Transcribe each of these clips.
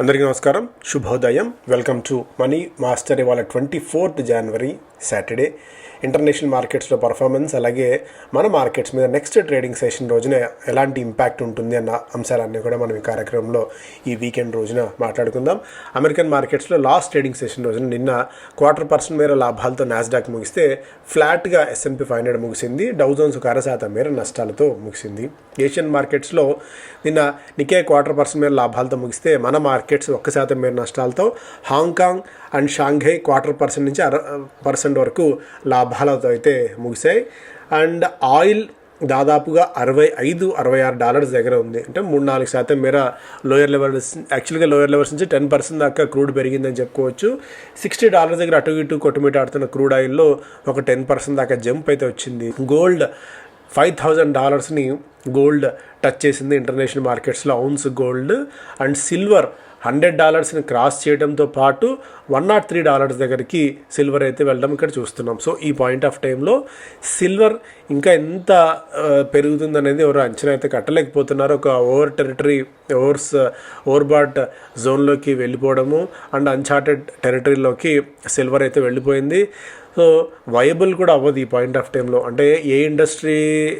అందరికీ నమస్కారం. శుభోదయం. వెల్కమ్ టు మనీ మాస్టర్ ఇవాళ twenty fourth January Saturday international మార్కెట్స్లో పర్ఫార్మెన్స్ అలాగే మన మార్కెట్స్ మీద నెక్స్ట్ ట్రేడింగ్ సెషన్ రోజున ఎలాంటి ఇంపాక్ట్ ఉంటుంది అన్న అంశాలన్నీ కూడా మనం ఈ కార్యక్రమంలో ఈ వీకెండ్ రోజున మాట్లాడుకుందాం. అమెరికన్ మార్కెట్స్లో లాస్ట్ ట్రేడింగ్ సెషన్ రోజున నిన్న క్వార్టర్ పర్సెంట్ మేర లాభాలతో నాస్డాక్ ముగిస్తే ఫ్లాట్గా ఎస్ఎన్పి ఫైవ్ హండ్రెడ్ ముగిసింది. డౌజన్స్ ఒక అర శాతం మేర నష్టాలతో ముగిసింది. ఏషియన్ మార్కెట్స్లో నిన్న నికే క్వార్టర్ పర్సెంట్ మేర లాభాలతో ముగిస్తే మన మార్కెట్స్ ఒక్క శాతం మేర నష్టాలతో Hong Kong and Shanghai quarter percent నుంచి అర పర్సెంట్ వరకు లాభాలతో అయితే ముగిశాయి. అండ్ ఆయిల్ దాదాపుగా అరవై ఐదు అరవై ఆరు డాలర్స్ దగ్గర ఉంది. అంటే మూడు నాలుగు శాతం మేర లోయర్ లెవెల్స్ యాక్చువల్గా లోయర్ లెవెల్స్ నుంచి టెన్ పర్సెంట్ దాకా క్రూడ్ పెరిగిందని చెప్పుకోవచ్చు. సిక్స్టీ డాలర్స్ దగ్గర అటు ఇటు కొట్టుమిటాడుతున్న క్రూడ్ ఆయిల్లో ఒక టెన్ పర్సెంట్ దాకా జంప్ అయితే వచ్చింది. గోల్డ్ ఫైవ్ థౌజండ్ డాలర్స్ని గోల్డ్ టచ్ చేసింది ఇంటర్నేషనల్ మార్కెట్స్లో ounce gold and silver hundred డాలర్స్ని cross చేయడంతో పాటు వన్ నాట్ త్రీ డాలర్స్ దగ్గరికి సిల్వర్ అయితే వెళ్ళడం ఇక్కడ చూస్తున్నాం. సో ఈ పాయింట్ ఆఫ్ టైంలో సిల్వర్ ఇంకా ఎంత పెరుగుతుందనేది ఎవరు అంచనా అయితే కట్టలేకపోతున్నారు. ఒక ఓవర్ టెరిటరీ ఓవర్స్ ఓవర్బాట్ జోన్లోకి వెళ్ళిపోవడము అండ్ అన్చార్టెడ్ టెరిటరీలోకి సిల్వర్ అయితే వెళ్ళిపోయింది. సో వయబుల్ కూడా అవ్వదు ఈ పాయింట్ ఆఫ్ టైంలో అంటే ఏ ఇండస్ట్రీ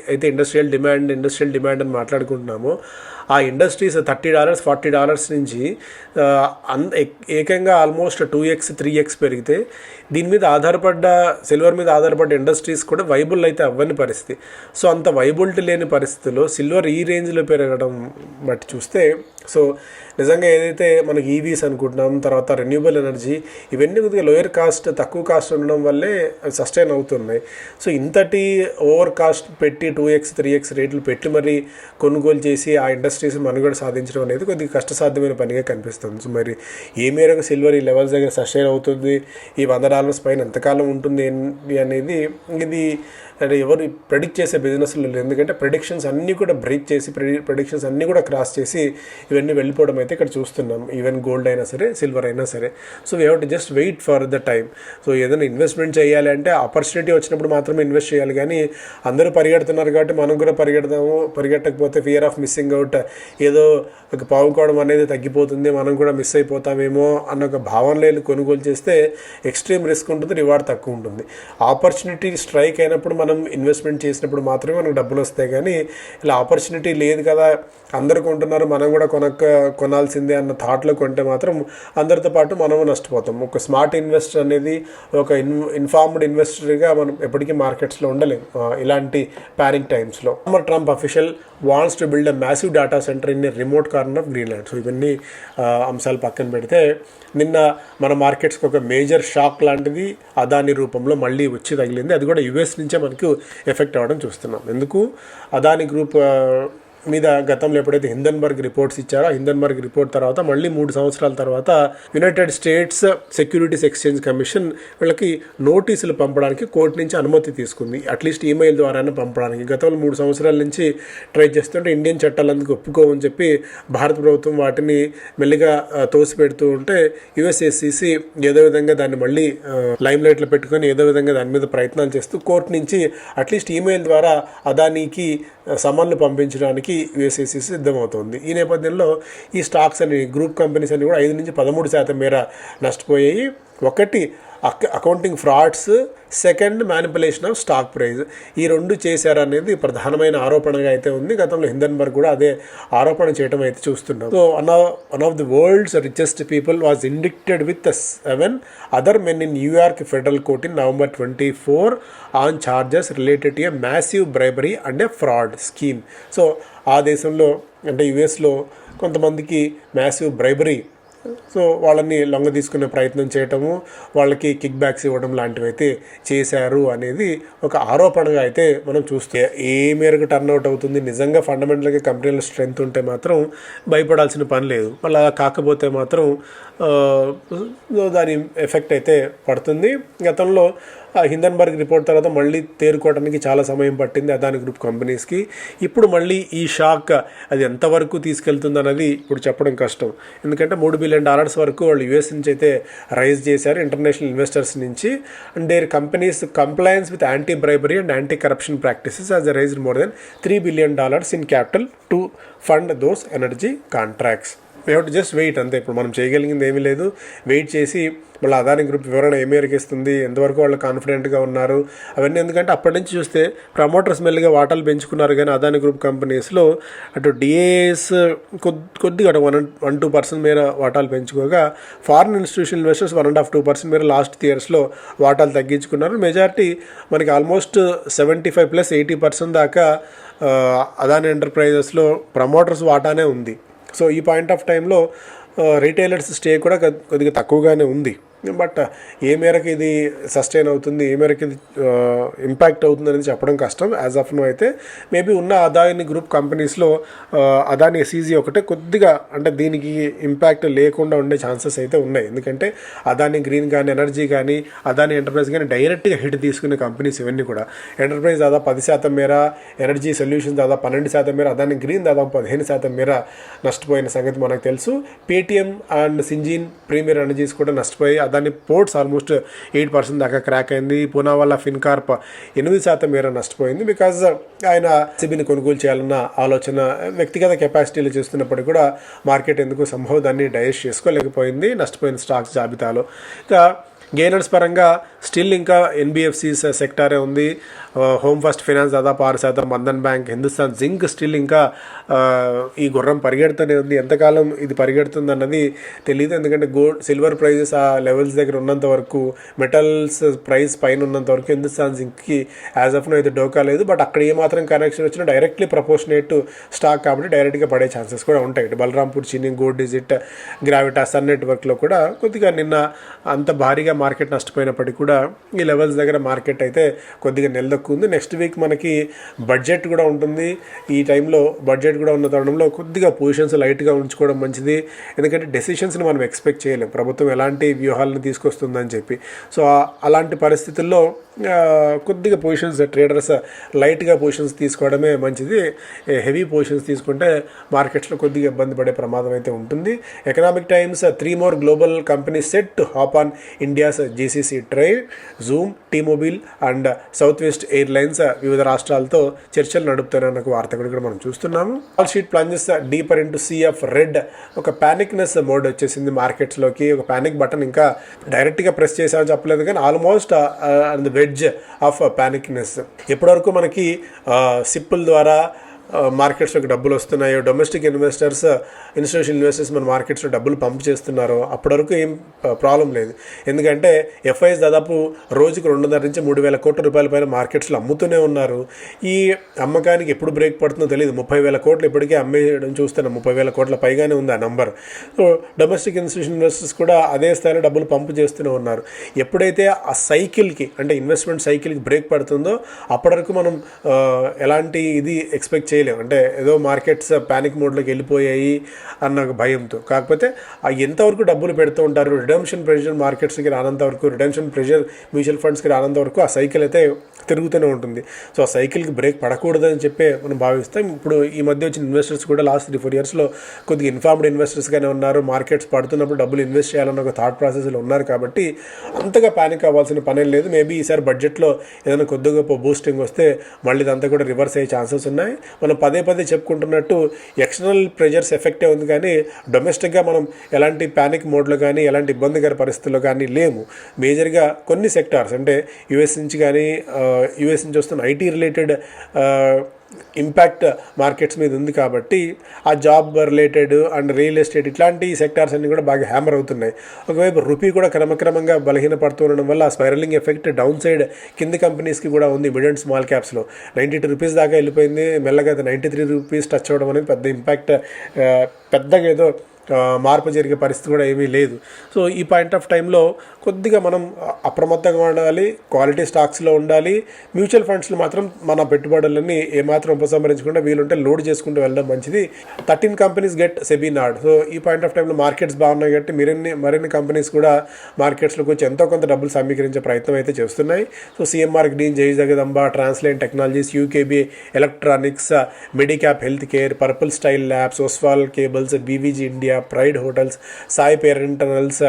అయితే ఇండస్ట్రియల్ డిమాండ్ ఇండస్ట్రియల్ డిమాండ్ అని మాట్లాడుకుంటున్నామో ఆ industries thirty dollars forty dollars నుంచి అన్ ఏకంగా almost two x three x పెరిగితే దీని మీద ఆధారపడ్డ సిల్వర్ మీద ఆధారపడ్డ ఇండస్ట్రీస్ కూడా వైబుల్ అయితే అవ్వని పరిస్థితి. సో అంత వైబుల్టీ లేని పరిస్థితిలో సిల్వర్ ఈ రేంజ్లో పెరగడం బట్టి చూస్తే సో నిజంగా ఏదైతే మనకి e ఈవీస్ అనుకుంటున్నాం తర్వాత రెన్యూబుల్ ఎనర్జీ ఇవన్నీ కొద్దిగా లోయర్ కాస్ట్ తక్కువ కాస్ట్ ఉండడం వల్ల సస్టైన్ అవుతున్నాయి. సో ఇంతటి ఓవర్ కాస్ట్ పెట్టి టూ ఎక్స్ త్రీ ఎక్స్ రేట్లు పెట్టి మరి కొనుగోలు చేసి ఆ ఇండస్ట్రీస్ మనుగడ సాధించడం అనేది కొద్దిగా కష్టసాధ్యమైన పనిగా కనిపిస్తుంది. సో మరి ఏ మేరకు సిల్వర్ ఈ లెవెల్స్ దగ్గర సస్టైన్ అవుతుంది? ఈ వంద డాలర్స్ పైన ఎంతకాలం ఉంటుంది ఏంటి అనేది ఇది అంటే ఎవరు ప్రెడిక్ట్ చేసే బిజినెస్లో లేదు ఎందుకంటే ప్రెడిక్షన్స్ అన్నీ కూడా బ్రేక్ చేసి ప్రెడిక్షన్స్ అన్నీ కూడా క్రాస్ చేసి ఇవన్నీ వెళ్ళిపోవడం అయితే ఇక్కడ చూస్తున్నాం. ఈవెన్ గోల్డ్ అయినా సరే సిల్వర్ అయినా సరే. So we have to just wait for the time so ఏదైనా ఇన్వెస్ట్మెంట్ చేయాలి అంటే ఆపర్చునిటీ వచ్చినప్పుడు మాత్రమే ఇన్వెస్ట్ చేయాలి. కానీ అందరూ పరిగెడుతున్నారు కాబట్టి మనం కూడా పరిగెడదాము. పరిగెట్టకపోతే ఫియర్ ఆఫ్ మిస్సింగ్ అవుట్ ఏదో ఒక పావుకోవడం అనేది తగ్గిపోతుంది. మనం కూడా మిస్ అయిపోతామేమో అన్న ఒక భావనలో కొనుగోలు చేస్తే ఎక్స్ట్రీమ్ రిస్క్ ఉంటుంది రివార్డ్ తక్కువ ఉంటుంది. ఆపర్చునిటీ స్ట్రైక్ అయినప్పుడు మనం ఇన్వెస్ట్మెంట్ చేసినప్పుడు మాత్రమే మనకు డబ్బులు వస్తాయి. కానీ ఇలా ఆపర్చునిటీ లేదు కదా అందరు కొంటున్నారు మనం కూడా కొనక్క కొనాల్సిందే అన్న థాట్లో కొంటే మాత్రం అందరితో పాటు మనము నష్టపోతాం. ఒక స్మార్ట్ ఇన్వెస్టర్ అనేది ఒక ఇన్ ఇన్ఫార్మ్డ్ ఇన్వెస్టర్గా మనం ఎప్పటికీ మార్కెట్స్లో ఉండలేం. ఇలాంటి ప్యానిక్ టైమ్స్లో మరి Trump official wants to build a massive data centre in remote corner of Greenland so ఇవన్నీ అంశాలు పక్కన పెడితే నిన్న మన మార్కెట్స్కి ఒక మేజర్ షాక్ లాంటిది అదాని రూపంలో మళ్ళీ వచ్చి తగిలింది. అది కూడా యుఎస్ నుంచే మనకు ఎఫెక్ట్ అవ్వడం చూస్తున్నాం. ఎందుకు? అదాని గ్రూప్ మీద గతంలో ఎప్పుడైతే హిందన్బర్గ్ రిపోర్ట్స్ ఇచ్చారో హిందన్బర్గ్ రిపోర్ట్ తర్వాత మళ్ళీ మూడు సంవత్సరాల తర్వాత United States Securities Exchange Commission వీళ్ళకి నోటీసులు పంపడానికి కోర్టు నుంచి అనుమతి తీసుకుంది. అట్లీస్ట్ ఈమెయిల్ ద్వారానే పంపడానికి. గతంలో మూడు సంవత్సరాల నుంచి ట్రై చేస్తుంటే ఇండియన్ చట్టాలు అందుకు ఒప్పుకోవని చెప్పి భారత ప్రభుత్వం వాటిని మెల్లిగా తోసిపెడుతూ ఉంటే యుఎస్ఎస్సిసి ఏదో విధంగా దాన్ని మళ్ళీ లైమ్ లైట్లో పెట్టుకొని ఏదో విధంగా దాని మీద ప్రయత్నాలు చేస్తూ కోర్టు నుంచి అట్లీస్ట్ ఈమెయిల్ ద్వారా అదానికి సమన్లు పంపించడానికి వేసేసి సిద్ధమవుతోంది. ఈ నేపథ్యంలో ఈ స్టాక్స్ అని గ్రూప్ కంపెనీస్ అన్ని కూడా ఐదు నుంచి పదమూడు శాతం మేర నష్టపోయాయి. ఒకటి accounting frauds second manipulation of stock price ఈ రెండు చేశారనేది ప్రధానమైన ఆరోపణగా అయితే ఉంది. గతంలో హిందన్బర్గ్ కూడా అదే ఆరోపణ చేయడం అయితే చూస్తున్నాం. So one of one of the world's richest people was indicted with seven other men in New York federal court in November twenty four on charges related to a massive bribery and a fraud scheme so ఆ దేశంలో అంటే యుఎస్లో కొంతమందికి massive bribery so వాళ్ళని లొంగ తీసుకునే ప్రయత్నం చేయటము వాళ్ళకి కిక్ బ్యాక్స్ ఇవ్వడం లాంటివి అయితే చేశారు అనేది ఒక ఆరోపణగా అయితే మనం చూస్తే. ఏ మేరకు టర్న్ అవుట్ అవుతుంది నిజంగా ఫండమెంటల్గా కంపెనీల స్ట్రెంగ్త్ ఉంటే మాత్రం భయపడాల్సిన పని లేదు. మళ్ళీ అలా కాకపోతే మాత్రం దాని ఎఫెక్ట్ అయితే పడుతుంది. గతంలో ఆ హిందన్బర్గ్ రిపోర్ట్ తర్వాత మళ్ళీ తేరుకోవడానికి చాలా సమయం పట్టింది అదాని గ్రూప్ కంపెనీస్కి. ఇప్పుడు మళ్ళీ ఈ షాక్ అది ఎంతవరకు తీసుకెళ్తుంది అన్నది ఇప్పుడు చెప్పడం కష్టం. ఎందుకంటే మూడు బిలియన్ డాలర్స్ వరకు వాళ్ళు యూఎస్ నుంచి అయితే రైజ్ చేశారు ఇంటర్నేషనల్ ఇన్వెస్టర్స్ నుంచి. And their companies compliance with anti bribery and anti corruption practices as raised more than three billion dollars in capital to fund those energy contracts. We to just wait అంతే. ఇప్పుడు మనం చేయగలిగింది ఏమీ లేదు. Wait చేసి మళ్ళీ Adani group వివరణ ఏ మేరకు ఇస్తుంది ఎంతవరకు వాళ్ళు కాన్ఫిడెంట్గా ఉన్నారు అవన్నీ ఎందుకంటే అప్పటి నుంచి చూస్తే ప్రమోటర్స్ మెల్లిగా వాటాలు పెంచుకున్నారు కానీ అదాని గ్రూప్ కంపెనీస్లో అటు డిఏఎస్ కొద్దిగా అటు వన్ వన్ టూ పర్సెంట్ మేర వాటాలు పెంచుకోగా foreign institution investors one and half two percent మేర లాస్ట్ ఇయర్స్లో వాటాలు తగ్గించుకున్నారు. మెజారిటీ మనకి almost seventy five plus eighty percent దాకా అదాని ఎంటర్ప్రైజెస్లో ప్రమోటర్స్ వాటానే ఉంది. సో ఈ పాయింట్ ఆఫ్ టైంలో రీటైలర్స్ స్టే కూడా కొద్దిగా తక్కువగానే ఉంది. బట్ ఏ మేరకు ఇది సస్టైన్ అవుతుంది ఏ మేరకు ఇది ఇంపాక్ట్ అవుతుంది అనేది చెప్పడం కష్టం. యాజ్ ఆఫ్ నో అయితే మేబీ ఉన్న అదాని గ్రూప్ కంపెనీస్లో అదాని ఎస్ఈజీ ఒకటే కొద్దిగా అంటే దీనికి ఇంపాక్ట్ లేకుండా ఉండే ఛాన్సెస్ అయితే ఉన్నాయి. ఎందుకంటే అదాని గ్రీన్ కానీ ఎనర్జీ కానీ అదాని ఎంటర్ప్రైజ్ కానీ డైరెక్ట్గా హిట్ తీసుకునే కంపెనీస్ ఇవన్నీ కూడా. ఎంటర్ప్రైజ్ దాదాపు పది శాతం మేర ఎనర్జీ సొల్యూషన్ దాదాపు పన్నెండు శాతం మేర అదాని గ్రీన్ దాదాపు పదిహేను శాతం మేర నష్టపోయిన సంగతి మనకు తెలుసు. Paytm and Syngene Premier Energies కూడా నష్టపోయి దాని పోర్ట్స్ ఆల్మోస్ట్ ఎయిట్ పర్సెంట్ దాకా క్రాక్ అయింది. పూనా వల్ల ఫిన్కార్ప్ ఎనిమిది శాతం మేర నష్టపోయింది. బికాజ్ ఆయన సిబిని కొనుగోలు చేయాలన్న ఆలోచన వ్యక్తిగత కెపాసిటీలు చూస్తున్నప్పటికీ కూడా మార్కెట్ ఎందుకు సంభవ దాన్ని డైజెస్ట్ చేసుకోలేకపోయింది నష్టపోయిన స్టాక్స్ జాబితాలో. ఇంకా గెయినర్స్ పరంగా స్టిల్ ఇంకా ఎన్బిఎఫ్సిస్ సెక్టారే ఉంది. హోమ్ ఫస్ట్ ఫైనాన్స్ దాదాపు ఆరు శాతం Bandhan bank Hindustan zinc still ఇంకా ఈ గుర్రం పరిగెడుతూనే ఉంది. ఎంతకాలం ఇది పరిగెడుతుంది అన్నది తెలియదు ఎందుకంటే గోల్డ్ సిల్వర్ ప్రైజెస్ ఆ లెవెల్స్ దగ్గర ఉన్నంత వరకు మెటల్స్ ప్రైస్ పైన ఉన్నంత వరకు హిందుస్థాన్ జింక్కి యాజ్ ఆఫ్ నో అయితే డోకా లేదు. బట్ అక్కడ ఏమాత్రం కనెక్షన్ వచ్చినా డైరెక్ట్లీ ప్రపోర్షనేట్ స్టాక్ కాబట్టి డైరెక్ట్గా పడే ఛాన్సెస్ కూడా ఉంటాయి. బలరాంపూర్ చిన్ని గోల్డ్ డిజిట్ గ్రావిటా సన్ నెట్వర్క్లో కూడా కొద్దిగా నిన్న అంత భారీగా మార్కెట్ నష్టపోయినప్పటికీ కూడా ఈ లెవెల్స్ దగ్గర మార్కెట్ అయితే కొద్దిగా నిలదొక్కుంది. నెక్స్ట్ వీక్ మనకి బడ్జెట్ కూడా ఉంటుంది. ఈ టైంలో బడ్జెట్ కూడా ఉన్న తరుణంలో కొద్దిగా పొజిషన్స్ లైట్గా ఉంచుకోవడం మంచిది. ఎందుకంటే డెసిషన్స్ని మనం ఎక్స్పెక్ట్ చేయలేం. ప్రభుత్వం ఎలాంటి వ్యూహాలను తీసుకొస్తుందని చెప్పి. సో అలాంటి పరిస్థితుల్లో కొద్దిగా పొజిషన్స్ ట్రేడర్స్ లైట్గా పొజిషన్స్ తీసుకోవడమే మంచిది. హెవీ పొజిషన్స్ తీసుకుంటే మార్కెట్స్లో కొద్దిగా ఇబ్బంది పడే ప్రమాదం అయితే ఉంటుంది. Economic Times three more global company set to hop on India's GCC train Zoom T Mobile and Southwest Airlines వివిధ రాష్ట్రాలతో చర్చలు నడుపుతారన్న ఒక వార్త కూడా ఇక్కడ మనం చూస్తున్నాము. Wall Street plunges deeper into sea of red ఒక ప్యానిక్నెస్ మోడ్ వచ్చేసింది మార్కెట్స్లోకి ఒక ప్యానిక్ బటన్ ఇంకా డైరెక్ట్గా ప్రెస్ చేసామని చెప్పలేదు కానీ almost and wed edge of panicness ఎప్పటివరకు మనకి సిప్పుల ద్వారా మార్కెట్స్లోకి డబ్బులు వస్తున్నాయో డొమెస్టిక్ ఇన్వెస్టర్స్ ఇన్స్టిట్యూషన్ ఇన్వెస్టర్స్ మన మార్కెట్స్లో డబ్బులు పంప్ చేస్తున్నారో అప్పటి వరకు ఏం ప్రాబ్లం లేదు. ఎందుకంటే ఎఫ్ఐఎస్ దాదాపు రోజుకు రెండున్నర నుంచి మూడు వేల కోట్ల రూపాయల పైన మార్కెట్స్లో అమ్ముతూనే ఉన్నారు. ఈ అమ్మకానికి ఎప్పుడు బ్రేక్ పడుతుందో తెలియదు ముప్పై వేల కోట్లు ఇప్పటికే అమ్మేయడం చూస్తున్నాం ముప్పై వేల కోట్ల పైగానే ఉంది ఆ number so domestic institution investors కూడా అదే స్థాయిలో డబ్బులు పంపు చేస్తూనే ఉన్నారు. ఎప్పుడైతే ఆ సైకిల్కి అంటే ఇన్వెస్ట్మెంట్ సైకిల్కి బ్రేక్ పడుతుందో అప్పటి వరకు మనం ఎలాంటి ఇది ఎక్స్పెక్ట్ చేయాలి. అంటే ఏదో మార్కెట్స్ ప్యానిక్ మోడ్లోకి వెళ్ళిపోయాయి అన్న ఒక భయంతో. కాకపోతే ఎంతవరకు డబ్బులు పెడుతూ ఉంటారు రిడెంప్షన్ ప్రెషర్ మార్కెట్స్కి రానంత వరకు రిడెంప్షన్ ప్రెషర్ మ్యూచువల్ ఫండ్స్కి రానంత వరకు ఆ సైకిల్ అయితే తిరుగుతూనే ఉంటుంది. సో ఆ సైకిల్కి బ్రేక్ పడకూడదని చెప్పే మనం భావిస్తాం. ఇప్పుడు ఈ మధ్య వచ్చిన ఇన్వెస్టర్స్ కూడా లాస్ట్ త్రీ ఫోర్ ఇయర్స్లో కొద్దిగా ఇన్ఫార్మ్డ్ ఇన్వెస్టర్స్గానే ఉన్నారు. మార్కెట్స్ పడుతున్నప్పుడు డబ్బులు ఇన్వెస్ట్ చేయాలన్న ఒక థాట్ ప్రాసెస్లో ఉన్నారు కాబట్టి అంతగా ప్యానిక్ అవ్వాల్సిన పనే లేదు. మేబీ ఈసారి బడ్జెట్లో ఏదైనా కొద్దిగా బూస్టింగ్ వస్తే మళ్ళీ ఇదంతా కూడా రివర్స్ అయ్యే ఛాన్సెస్ ఉన్నాయి. మనం పదే పదే చెప్పుకుంటున్నట్టు ఎక్స్టర్నల్ ప్రెజర్స్ ఎఫెక్టే ఉంది కానీ డొమెస్టిక్గా మనం ఎలాంటి ప్యానిక్ మోడ్లో కానీ ఎలాంటి ఇబ్బందికర పరిస్థితుల్లో కానీ లేము. మేజర్గా కొన్ని సెక్టార్స్ అంటే యుఎస్ నుంచి కానీ యుఎస్ నుంచి వస్తున్న ఐటీ రిలేటెడ్ ఇంపాక్ట్ మార్కెట్స్ మీద ఉంది కాబట్టి ఆ job related and real estate ఇట్లాంటి సెక్టార్స్ అన్నీ కూడా బాగా హ్యామర్ అవుతున్నాయి. ఒకవైపు రూపీ కూడా క్రమక్రమంగా బలహీనపడుతూ ఉండడం వల్ల ఆ స్పైరలింగ్ ఎఫెక్ట్ డౌన్ సైడ్ కింది కంపెనీస్కి కూడా ఉంది మిడ్ అండ్ స్మాల్ క్యాప్స్లో నైంటీ టూ రూపీస్ దాకా వెళ్ళిపోయింది మెల్లగా నైంటీ త్రీ రూపీస్ టచ్ అవ్వడం అనేది పెద్ద ఇంపాక్ట్ పెద్దగా ఏదో మార్పు జరిగే పరిస్థితి కూడా ఏమీ లేదు. సో ఈ పాయింట్ ఆఫ్ టైంలో కొద్దిగా మనం అప్రమత్తంగా ఉండాలి క్వాలిటీ స్టాక్స్లో ఉండాలి మ్యూచువల్ ఫండ్స్లో మాత్రం మన పెట్టుబడులన్నీ ఏమాత్రం ఉపసంహరించకుండా వీలుంటే లోడ్ చేసుకుంటూ వెళ్ళడం మంచిది. Thirteen companies get SEBI nod so ఈ పాయింట్ ఆఫ్ టైంలో మార్కెట్స్ బాగున్నాయి కాబట్టి మరిన్ని మరిన్ని కంపెనీస్ కూడా మార్కెట్స్లోకి వచ్చి ఎంతో కొంత డబ్బులు సమీకరించే ప్రయత్నం అయితే చేస్తున్నాయి. So CMR green Jai Jagdamba transline technologies UKB electronics Medicap health care purple style labs Oswal cables BVG India pride hotels Sai parenterals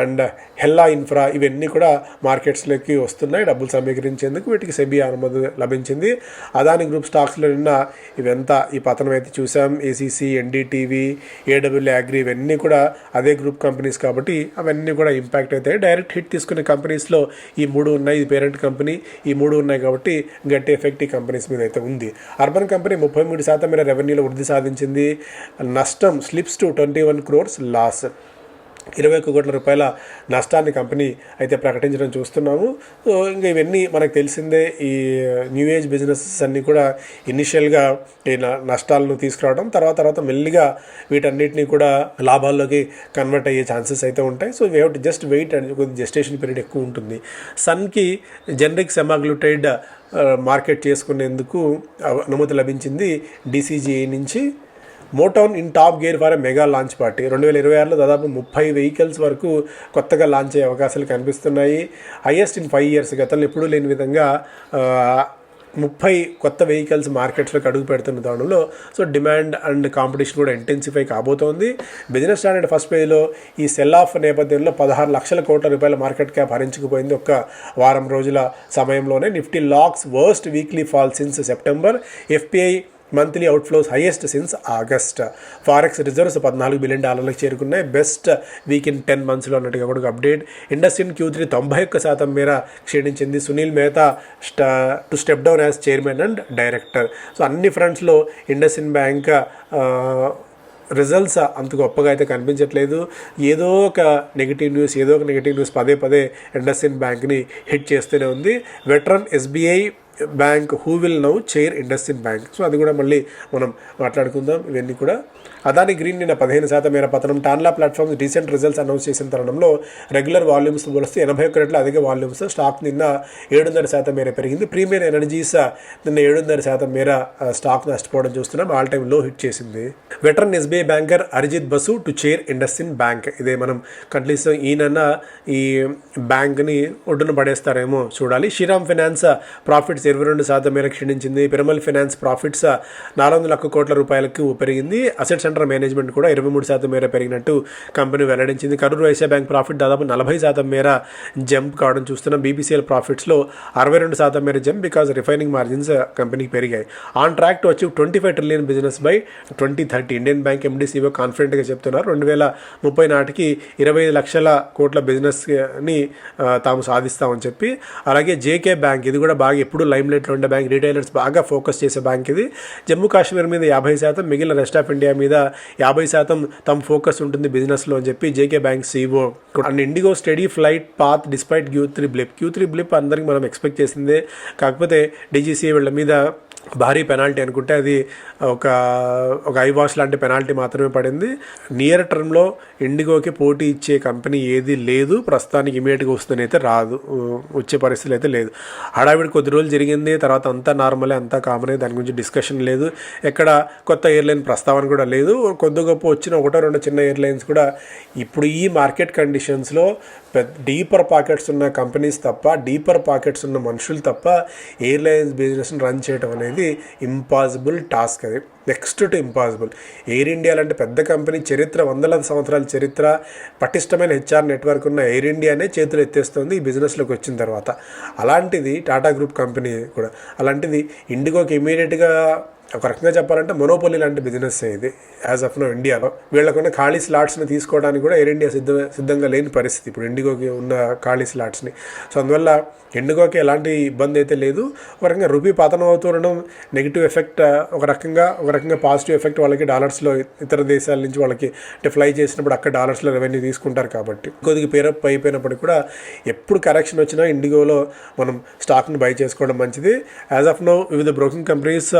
and Hella infra ఇవన్నీ కూడా మార్కెట్స్లోకి వస్తున్నాయి. డబ్బులు సమీకరించేందుకు వీటికి సెబీ అనుమతి లభించింది. అదాని గ్రూప్ స్టాక్స్లో నిన్న ఇవంతా ఈ పతనం అయితే చూసాం. ఏసీసీ ఎన్డీటీవీ ఏడబ్ల్యూ అగ్రి ఇవన్నీ కూడా అదే గ్రూప్ కంపెనీస్ కాబట్టి అవన్నీ కూడా ఇంపాక్ట్ అవుతాయి డైరెక్ట్ హిట్ తీసుకునే కంపెనీస్లో ఈ మూడు ఉన్నాయి. ఇది పేరెంట్ కంపెనీ. ఈ మూడు ఉన్నాయి కాబట్టి గట్టి ఎఫెక్ట్ ఈ కంపెనీస్ మీద అయితే ఉంది. అర్బన్ కంపెనీ ముప్పై మూడు శాతం మీద రెవెన్యూలో వృద్ధి సాధించింది. నష్టం slips to twenty one crores loss ఇరవై ఒక్క కోట్ల రూపాయల నష్టాన్ని కంపెనీ అయితే ప్రకటించడం చూస్తున్నాము. సో ఇంకా ఇవన్నీ మనకు తెలిసిందే ఈ న్యూ ఏజ్ బిజినెసెస్ అన్నీ కూడా ఇనిషియల్గా ఈ న- నష్టాలను తీసుకురావడం తర్వాత తర్వాత మెల్లిగా వీటన్నిటిని కూడా లాభాల్లోకి కన్వర్ట్ అయ్యే ఛాన్సెస్ అయితే ఉంటాయి. So we to just wait and కొద్ది జస్టేషన్ పీరియడ్ ఎక్కువ ఉంటుంది. సన్కి జనరిక్ సెమాగ్లూటైడ్ మార్కెట్ చేసుకునేందుకు అనుమతి లభించింది డీసీజీఐ నుంచి. Motown in top gear for a mega launch party రెండు వేల ఇరవై ఆరులో దాదాపు ముప్పై వెహికల్స్ వరకు కొత్తగా లాంచ్ అయ్యే అవకాశాలు కనిపిస్తున్నాయి. హైయెస్ట్ ఇన్ ఫైవ్ ఇయర్స్ గతంలో ఎప్పుడూ లేని విధంగా ముప్పై కొత్త వెహికల్స్ మార్కెట్స్లోకి అడుగు పెడుతున్న తరుణంలో సో డిమాండ్ అండ్ కాంపిటీషన్ కూడా ఇంటెన్సిఫై కాబోతోంది. బిజినెస్ స్టాండర్డ్ ఫస్ట్ పేజ్లో ఈ సెల్ ఆఫ్ నేపథ్యంలో పదహారు లక్షల కోట్ల రూపాయల మార్కెట్ క్యాప్ హరించుకుపోయింది ఒక్క వారం రోజుల సమయంలోనే. Nifty logs worst weekly fall since September FPI monthly outflows highest since August. Forex reserves పద్నాలుగు బిలియన్ డాలర్లకు చేరుకున్నాయి. బెస్ట్ వీక్ ఇన్ టెన్ మంత్స్లో అన్నట్టుగా కూడా ఒక అప్డేట్. ఇండస్ట్రీన్ క్యూ త్రీ తొంభై ఒక్క శాతం మేర క్షీణించింది సునీల్ మెహతా స్టా to step down as chairman and director. So అన్ని ఫ్రంట్స్లో ఇండస్ఇన్ బ్యాంక్ రిజల్ట్స్ అంత గొప్పగా అయితే కనిపించట్లేదు. ఏదో ఒక నెగిటివ్ న్యూస్ ఏదో ఒక నెగిటివ్ న్యూస్ పదే పదే ఇండస్ఇన్ బ్యాంక్ని హిట్ చేస్తూనే ఉంది. Veteran SBI bank who will now chair IndusInd bank so అది కూడా మళ్ళీ మనం మాట్లాడుకుందాం. ఇవన్నీ కూడా. అదాని గ్రీన్ నిన్న పదిహేను శాతం మేర పతనం. Tanla platforms recent results announce చేసిన తరుణంలో రెగ్యులర్ వాల్యూమ్స్ పోలిస్తే ఎనభై ఒక్క రెట్ల అధిక వాల్యూమ్స్ స్టాక్ నిన్న ఏడున్నర శాతం మేర పెరిగింది. ప్రీమియర్ ఎనర్జీస్ నిన్న ఏడున్నర శాతం మేర స్టాక్ నష్టపోవడం చూస్తున్నాం. ఆల్ టైమ్లో హిట్ చేసింది. Veteran SBI banker Arijit Basu to chair IndusInd bank ఇదే మనం కంట్లీస్ ఈయన ఈ బ్యాంక్ని ఒడ్డున పడేస్తారేమో చూడాలి. శ్రీరామ్ ఫైనాన్స్ ప్రాఫిట్స్ ఇరవై రెండు శాతం మేర క్షీణించింది. పిరమల్ ఫైనాన్స్ ప్రాఫిట్స్ నాలుగు వందల ఒక్క కోట్ల రూపాయలకు పెరిగింది. అసెట్స్ అండర్ మేనేజ్మెంట్ కూడా ఇరవై మూడు శాతం మేర పెరిగినట్టు కంపెనీ వెల్లడించింది. కరూర్ వైశ్య బ్యాంక్ ప్రాఫిట్ దాదాపు నలభై శాతం మేర జంప్ కావడం చూస్తున్నాం. బీపీసీఎల్ ప్రాఫిట్స్లో అరవై రెండు శాతం మేర జంప్ బికాస్ రిఫైనింగ్ మార్జిన్స్ కంపెనీకి పెరిగాయి. On track to achieve twenty five trillion business by twenty thirty. Indian bank MD CEO కాన్ఫిడెంట్గా చెప్తున్నారు. రెండు వేల ముప్పై నాటికి ఇరవై లక్షల కోట్ల బిజినెస్ని తాము సాధిస్తామని చెప్పి. అలాగే జేకే బ్యాంక్ ఇది కూడా బాగా ఎప్పుడు లైమ్లైట్లో ఉండే బ్యాంక్ రీటైలర్స్ బాగా ఫోకస్ చేసే బ్యాంక్ ఇది. జమ్మూ కాశ్మీర్ మీద యాభై శాతం మిగిలిన రెస్ట్ ఆఫ్ ఇండియా మీద యాభై శాతం తమ ఫోకస్ ఉంటుంది బిజినెస్లో అని చెప్పి JK bank CEO and IndiGo steady flight path despite Q three blip. Q three blip అందరికి మనం ఎక్స్పెక్ట్ చేసిందే. కాకపోతే డీజీసీ వీళ్ళ మీద భారీ పెనాల్టీ అనుకుంటే అది ఒక ఒక ఐ వాష్ లాంటి పెనాల్టీ మాత్రమే పడింది. నియర్ టర్మ్లో ఇండిగోకి పోటీ ఇచ్చే కంపెనీ ఏది లేదు ప్రస్తుతానికి ఇమీడియట్గా వస్తుందని అయితే రాదు వచ్చే పరిస్థితి అయితే లేదు. హడావిడి కొద్ది రోజులు జరిగింది తర్వాత అంతా నార్మలే అంతా కామనే దాని గురించి డిస్కషన్ లేదు. ఎక్కడ కొత్త ఎయిర్లైన్ ప్రస్తావన కూడా లేదు. కొద్ది గొప్ప వచ్చిన ఒకటో రెండు చిన్న ఎయిర్లైన్స్ కూడా ఇప్పుడు ఈ మార్కెట్ కండిషన్స్లో పెద్ద డీపర్ పాకెట్స్ ఉన్న కంపెనీస్ తప్ప డీపర్ పాకెట్స్ ఉన్న మనుషులు తప్ప ఎయిర్లైన్స్ బిజినెస్ని రన్ చేయడం అనేది ఇంపాసిబుల్ టాస్క్ అది. Next to impossible Air India లాంటి పెద్ద కంపెనీ చరిత్ర వందల సంవత్సరాల చరిత్ర పటిష్టమైన హెచ్ఆర్ నెట్వర్క్ ఉన్న ఎయిర్ ఇండియానే చేతులు ఎత్తేస్తుంది ఈ బిజినెస్లోకి వచ్చిన తర్వాత. అలాంటిది టాటా గ్రూప్ కంపెనీ కూడా. అలాంటిది ఇండిగోకి ఇమీడియట్గా ఒక రకంగా చెప్పాలంటే మొనోపోలీ లాంటి బిజినెస్ ఇది. యాజ్ ఆఫ్ నో ఇండియాలో వీళ్ళకున్న ఖాళీ స్లాట్స్ని తీసుకోవడానికి కూడా ఎయిర్ ఇండియా సిద్ధ సిద్ధంగా లేని పరిస్థితి. ఇప్పుడు ఇండిగోకి ఉన్న ఖాళీ స్లాట్స్ని సో అందువల్ల ఇండిగోకి ఎలాంటి ఇబ్బంది అయితే లేదు. ఒక రకంగా రూపీ పతనం అవుతూ ఉండడం నెగిటివ్ ఎఫెక్ట్ ఒక రకంగా ఒక రకంగా పాజిటివ్ ఎఫెక్ట్ వాళ్ళకి డాలర్స్లో ఇతర దేశాల నుంచి వాళ్ళకి అంటే ఫ్లై చేసినప్పుడు అక్కడ డాలర్స్లో రెవెన్యూ తీసుకుంటారు కాబట్టి. కొద్దిగా పేరప్ అయిపోయినప్పుడు కూడా ఎప్పుడు కరెక్షన్ వచ్చినా ఇండిగోలో మనం స్టాక్ని బై చేసుకోవడం మంచిది. యాజ్ ఆఫ్ నో వివిధ బ్రోకింగ్ కంపెనీస్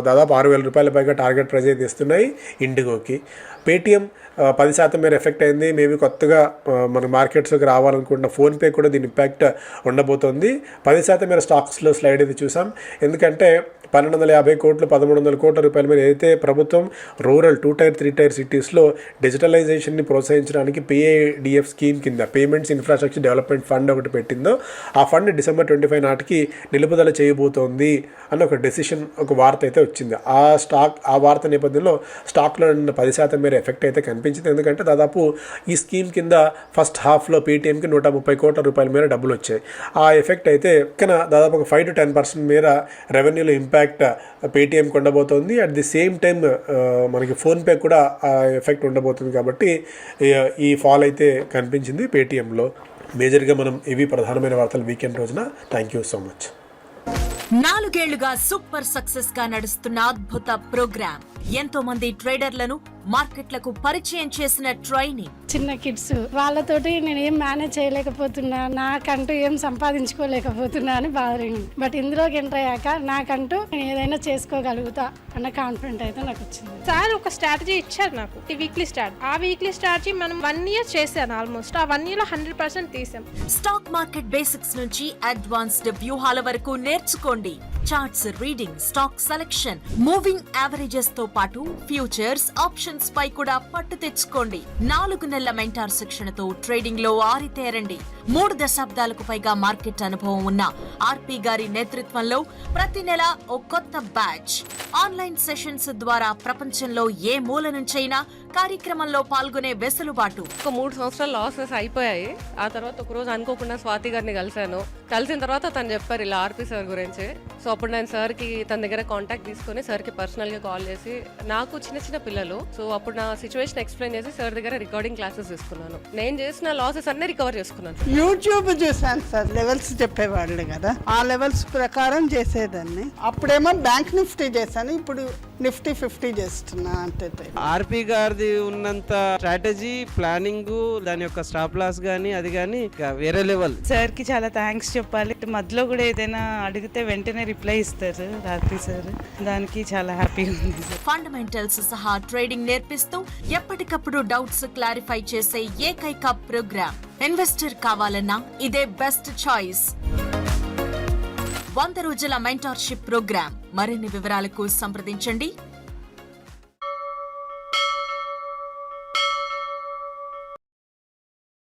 దాదాపు ఆరు వేల రూపాయల పైగా టార్గెట్ ప్రైజ్ అయితే ఇస్తున్నాయి ఇండిగోకి. పేటీఎం పది శాతం మేర ఎఫెక్ట్ అయింది. మేబీ కొత్తగా మన మార్కెట్స్లోకి రావాలనుకుంటున్న ఫోన్పే కూడా దీని ఇంపాక్ట్ ఉండబోతోంది. పది శాతం మేర స్టాక్స్లో స్లైడ్ అయితే చూసాం. ఎందుకంటే పన్నెండు వందల యాభై కోట్లు పదమూడు వందల కోట్ల రూపాయల మీద ఏదైతే ప్రభుత్వం rural two tier three tier సిటీస్లో డిజిటలైజేషన్ని ప్రోత్సహించడానికి పిఏడిఎఫ్ స్కీమ్ కింద పేమెంట్స్ ఇన్ఫ్రాస్ట్రక్చర్ డెవలప్మెంట్ ఫండ్ ఒకటి పెట్టిందో ఆ ఫండ్ డిసెంబర్ ట్వంటీ ఫైవ్ నాటికి నిలుపుదల చేయబోతోంది అన్న ఒక డెసిషన్ ఒక వార్త అయితే వచ్చింది. ఆ స్టాక్ ఆ వార్త నేపథ్యంలో స్టాక్లో ఉన్న పది శాతం మేర ఎఫెక్ట్ అయితే కనిపించింది. ఎందుకంటే దాదాపు ఈ స్కీమ్ కింద ఫస్ట్ హాఫ్లో పేటీఎంకి నూట ముప్పై కోట్ల రూపాయల మేర డబ్బులు వచ్చాయి. ఆ ఎఫెక్ట్ అయితే ఇక్కడ దాదాపు ఒక ఫైవ్ టు టెన్ పర్సెంట్ మేర రెవెన్యూలో ఇంపాక్ట్ పేటీఎం ఉండబోతోంది అట్ ది సేమ్ టైం మనకి ఫోన్పే కూడా ఆ ఎఫెక్ట్ ఉండబోతుంది కాబట్టి ఈ- ఈ ఫాల్ అయితే కనిపించింది పేటీఎంలో. మేజర్గా మనం ఇవి ప్రధానమైన వార్తలు వీకెండ్ రోజున. థ్యాంక్ యూ సో మచ్ నాలుగేళ్ళుగా సూపర్ సక్సెస్గా నడుస్తున్న అద్భుత ప్రోగ్రామ్. ఎంతో మంది ట్రేడర్లను మార్కెట్లకు పరిచయం చేసిన ట్రైనింగ్. చిన్న కిడ్స్ వాళ్ళతోటి నేను ఏం మేనేజ్ చేయలేకపోతున్నా నాకంటూ ఏం సంపాదించుకోలేకపోతున్నా అని బాధరింది బట్ ఇందులోకి ఎంటర్ అయ్యాక నాకంటూ నేను ఏదైనా చేసుకోగలుగుతా అన్న కాన్ఫిడెంట్ అయితే నాకు వచ్చింది. సార్ ఒక స్ట్రాటజీ ఇచ్చారు నాకు ఈ వీక్లీ స్టార్ట్ ఆ వీక్లీ స్ట్రాటజీ మనం వన్ ఇయర్ చేశాను ఆల్మోస్ట్ ఆ వన్ ఇయర్లో హండ్రెడ్ పర్సెంట్ తీసాం స్టాక్ మార్కెట్ బేసిక్స్ నుంచి అడ్వాన్స్డ్ వ్యూహాల వరకు నేర్చుకోండి. Charts reading stock selection moving యావరేజెస్తో పాటు ఫ్యూచర్స్ ఆప్షన్స్ పై కూడా పట్టు తెచ్చుకోండి. నాలుగు నెలల మెంటార్ శిక్షణతో ట్రేడింగ్లో ఆరితేరండి. మూడు దశాబ్దాలకు పైగా మార్కెట్ అనుభవం ఉన్న ఆర్పి గారి నేతృత్వంలో ప్రతి నెల ఓ కొత్త బ్యాచ్. ఆన్లైన్ సెషన్స్ ద్వారా ప్రపంచంలో ఏ మూల నుంచైనా కార్యక్రమంలో పాల్గొనే వెసులుబాటు. ఒక మూడు సంవత్సరాలు లాసెస్ అయిపోయాయి. ఆ తర్వాత ఒక రోజు అనుకోకుండా స్వాతి గారిని కలిశాను. కలిసిన తర్వాత తను చెప్పారు ఇలా ఆర్పి సార్ గురించి. సో అప్పుడు నేను సార్కి తన దగ్గర కాంటాక్ట్ తీసుకొని సార్కి పర్సనల్గా కాల్ చేసి నాకు చిన్న చిన్న పిల్లలు. సో అప్పుడు నా సిచ్యువేషన్ ఎక్స్ప్లెయిన్ చేసి సార్ దగ్గర రికార్డింగ్ క్లాసెస్ తీసుకున్నాను. నేను చేసిన లాసెస్ అన్నీ రికవర్ చేసుకున్నాను. యూట్యూబ్ చూసాను సార్ లెవెల్స్ చెప్పేవాళ్ళు కదా. ఆ లెవెల్స్ ప్రకారం చేసేదాన్ని. అప్పుడేమో బ్యాంక్ నిఫ్టీ చేశాను ఇప్పుడు నిఫ్టీ ఫిఫ్టీ చేస్తున్నా అంతే ఆర్పి గారిది ఉన్నంత స్ట్రాటజీ ప్లానింగ్ దాని యొక్క స్టాప్ లాస్ కానీ అది కానీ వేరే లెవెల్ సార్కి చాలా థ్యాంక్స్ చెప్పాలి. మధ్యలో కూడా ఏదైనా అడిగితే వెంటనే రిప్లై ఇస్తారు రాత్రి సార్. దానికి చాలా హ్యాపీగా ఉంది సార్. ఫండమెంటల్స్ సహా ట్రేడింగ్ నేర్పిస్తూ ఎప్పటికప్పుడు డౌట్స్ క్లారిఫై చేసే ఏకైక ప్రోగ్రామ్ ఇన్వెస్టర్ కావాలన్నా ఇదే బెస్ట్ చాయిస్ వంద రోజుల మెంటార్షిప్ ప్రోగ్రామ్ మరిన్ని వివరాలకు సంప్రదించండి.